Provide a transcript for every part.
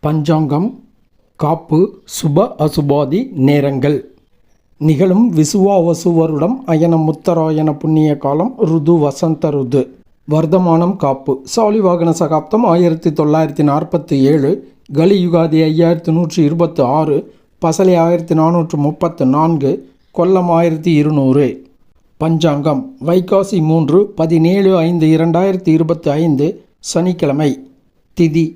பஞ்சாங்கம் காப்பு சுப அசுபாதி நேரங்கள். நிகழும் விசுவாவசு வருடம் அயன முத்தராயண புண்ணிய காலம் ருது வசந்த ருது. வர்த்தமானம் காப்பு. சாலிவாகன சகாப்தம் ஆயிரத்தி தொள்ளாயிரத்தி நாற்பத்தி ஏழு கலியுகாதி ஐயாயிரத்தி நூற்றி இருபத்தி ஆறு பசலை ஆயிரத்தி நானூற்று முப்பத்து நான்கு கொல்லம் ஆயிரத்தி இருநூறு பஞ்சாங்கம் வைகாசி மூன்று பதினேழு ஐந்து இரண்டாயிரத்தி இருபத்தி ஐந்து சனிக்கிழமை. திதி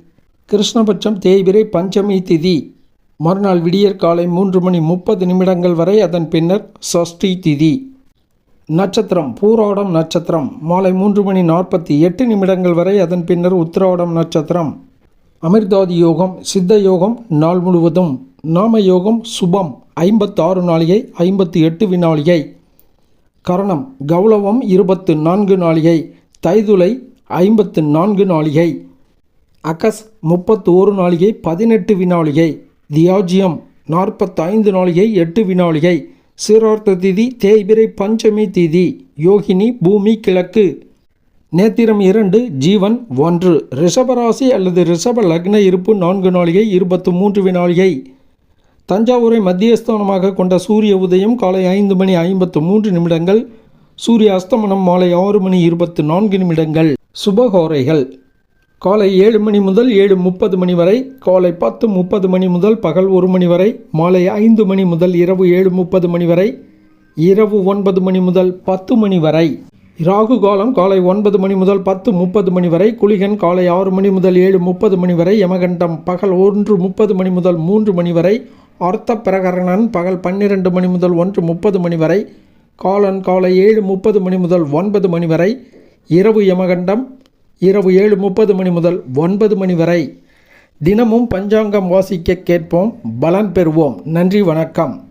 கிருஷ்ணபட்சம் தேய்பிரை பஞ்சமி திதி. மறுநாள் விடியற் காலை மூன்று மணி முப்பது நிமிடங்கள் வரை அதன் பின்னர் சஷ்டி திதி. நட்சத்திரம் பூராடம் நட்சத்திரம். மாலை மூன்று மணி நாற்பத்தி எட்டு நிமிடங்கள் வரை அதன் பின்னர் உத்திராடம் நட்சத்திரம். அமிர்தாதி யோகம் சித்த யோகம் நாள் முழுவதும். நாம யோகம் சுபம் ஐம்பத்தாறு நாளிகை ஐம்பத்தி எட்டு வினாளிகை. கரணம் கௌளவம் இருபத்து நான்கு நாளிகை. தைதுலை ஐம்பத்து நான்கு நாளிகை. அகஸ் முப்பத்து நாளிகை பதினெட்டு வினாளிகை தியாஜியம் நாற்பத்தைந்து நாளிகை எட்டு வினாளிகை சீரார்த்த திதி தேய்பிரை பஞ்சமி திதி. யோகினி பூமி கிழக்கு. நேத்திரம் இரண்டு ஜீவன் ஒன்று. ரிஷபராசி அல்லது ரிஷப லக்ன இருப்பு நான்கு நாளிகை இருபத்து மூன்று வினாளிகை தஞ்சாவூரை மத்தியஸ்தானமாக கொண்ட சூரிய உதயம் காலை ஐந்து மணி ஐம்பத்து மூன்று நிமிடங்கள். சூரிய அஸ்தமனம் மாலை ஆறு மணி இருபத்து நான்கு நிமிடங்கள். சுபகோரைகள் காலை ஏழு மணி முதல் ஏழு முப்பது மணி வரை காலை பத்து முப்பது மணி முதல் பகல் ஒரு மணி வரை மாலை ஐந்து மணி முதல் இரவு ஏழு முப்பது மணி வரை இரவு ஒன்பது மணி முதல் பத்து மணி வரை. ராகு காலம் காலை ஒன்பது மணி முதல் பத்து முப்பது மணி வரை குளிகன் காலை ஆறு மணி முதல் ஏழு முப்பது மணி வரை யமகண்டம் பகல் ஒன்று முப்பது மணி முதல் மூன்று மணி வரை அர்த்த பிரகரணன் பகல் பன்னிரண்டு மணி முதல் ஒன்று முப்பது மணி வரை காலன் காலை ஏழு முப்பது மணி முதல் ஒன்பது மணி வரை இரவு யமகண்டம் இரவு ஏழு முப்பது மணி முதல் ஒன்பது மணி வரை தினமும் பஞ்சாங்கம் வாசிக்க கேட்போம். பலன் பெறுவோம். நன்றி வணக்கம்.